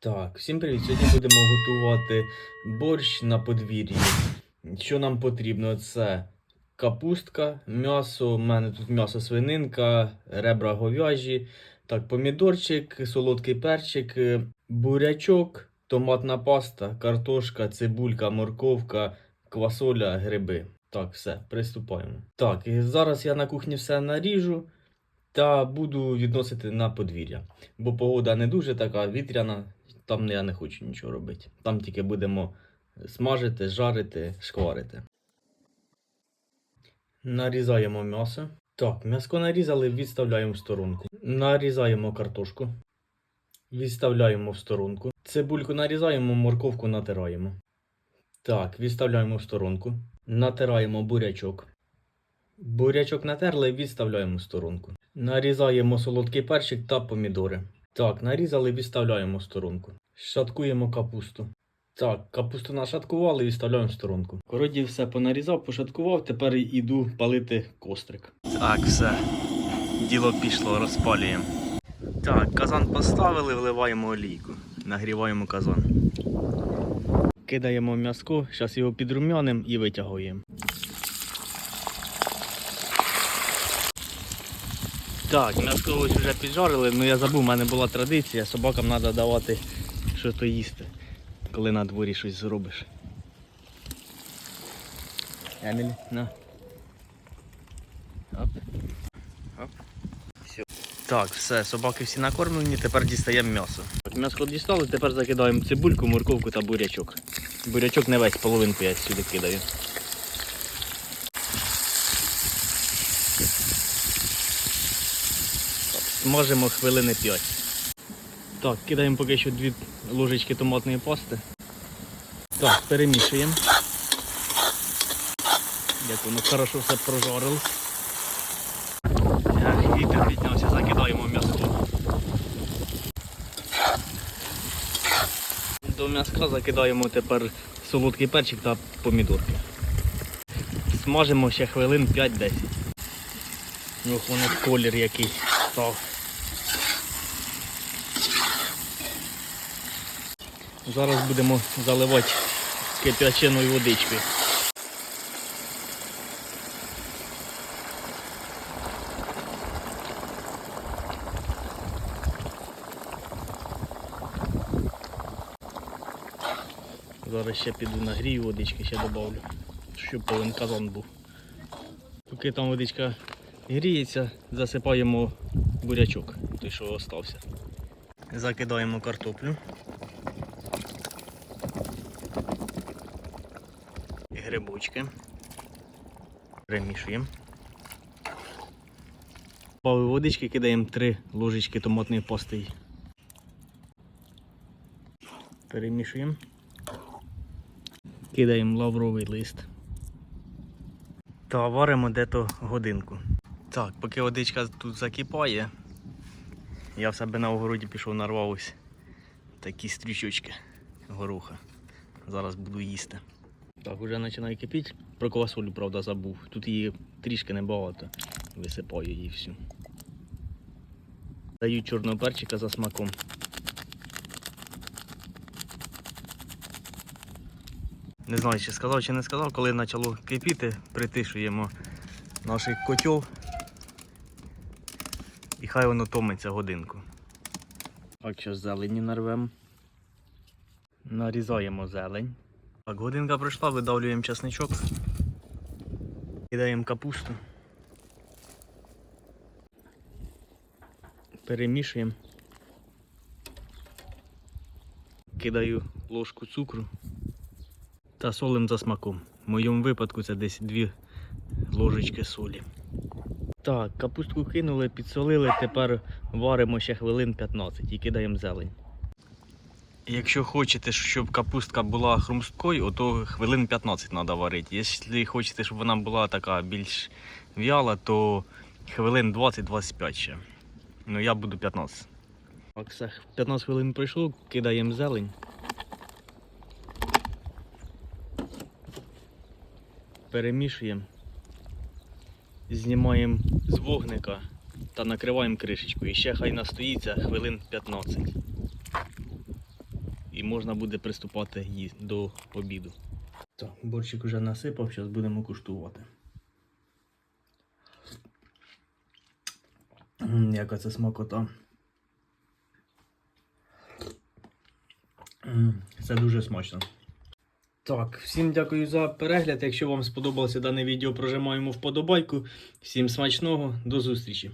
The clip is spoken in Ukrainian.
Так, всім привіт! Сьогодні будемо готувати борщ на подвір'ї. Що нам потрібно? Це капустка, м'ясо, у мене тут м'ясо свининка, ребра говяжі, так, помідорчик, солодкий перчик, е, бурячок, томатна паста, картошка, цибулька, морковка, квасоля, гриби. Так, все, приступаємо. Так, і зараз я на кухні все наріжу та буду відносити на подвір'я. Бо погода не дуже така вітряна, там я не хочу нічого робити. Там тільки будемо смажити, жарити, шкварити. Нарізаємо м'ясо. Так, м'яско нарізали, відставляємо в сторонку. Нарізаємо картошку. Відставляємо в сторонку. Цибульку нарізаємо, морковку натираємо. Так, відставляємо в сторонку. Натираємо бурячок. Бурячок натерли, відставляємо в сторонку. Нарізаємо солодкий перчик та помідори. Так, нарізали, відставляємо в сторонку. Шаткуємо капусту. Так, капусту нашаткували і відставляємо в сторонку. Вроді все понарізав, пошаткував, тепер іду палити кострик. Так, все. Діло пішло, розпалюємо. Так, казан поставили, вливаємо олійку. Нагріваємо казан. Кидаємо м'язко, зараз його підрумяним і витягуємо. Так, м'яско ось вже піджарили, але я забув, в мене була традиція, собакам треба давати що то їсти, коли на дворі щось зробиш. Емілі, на. Оп. Оп. Все. Так, все, собаки всі накормлені, тепер дістаємо м'ясо. М'ясо дістали, тепер закидаємо цибульку, морковку та бурячок. Бурячок не весь, половинку я сюди кидаю. Смажимо хвилини 5. Так, кидаємо поки що дві ложечки томатної пасти. Так, перемішуємо. Як воно хорошо все прожарилось. Так, Вітер піднявся, закидаємо м'ясо. До м'яска закидаємо тепер солодкий перчик та помідорки. Смажимо ще хвилин 5-10. Ох, воно колір якийсь став. Зараз будемо заливати кип'яченою водичкою. Зараз ще піду нагрію водички, ще додавлю, щоб повинен казан був. Поки там водичка гріється, засипаємо бурячок, той що остався. Закидаємо картоплю. Грибочки. Перемішуємо. Пави водички кидаємо 3 ложечки томатної пасти. Перемішуємо. Кидаємо лавровий лист. Та варимо дето годинку. Так, поки водичка тут закипає, я в себе на огороді пішов нарвав такі стрічочки гороха. Зараз буду їсти. Так, вже починає кипіти. Про квасолю, правда, забув. Тут її трішки небагато. Висипаю її всю. Даю чорного перчика за смаком. Не знаю, чи сказав, чи не сказав, коли почало кипіти, притишуємо наш котел. І хай воно томиться годинку. Так, що зелені нарвемо. Нарізаємо зелень. Так, годинка пройшла, видавлюємо чесничок. Кидаємо капусту. Перемішуємо. Кидаю ложку цукру та солим за смаком. В моєму випадку це десь 2 ложечки солі. Так, капустку кинули, підсолили, тепер варимо ще хвилин 15 і кидаємо зелень. Якщо хочете, щоб капустка була хрусткою, то хвилин 15 треба варити. Якщо хочете, щоб вона була така більш в'яла, то хвилин 20-25 ще. Ну я буду 15. Так, 15 хвилин пройшло, кидаємо зелень. Перемішуємо. Знімаємо з вогника та накриваємо кришечкою. І ще хай настоїться хвилин 15. І можна буде приступати до обіду. Так, борщик уже насипав, зараз будемо куштувати. М, Яка це смакота. М, Це дуже смачно. Так, всім дякую за перегляд. Якщо вам сподобалося дане відео, прожимаємо вподобайку. Всім смачного, до зустрічі!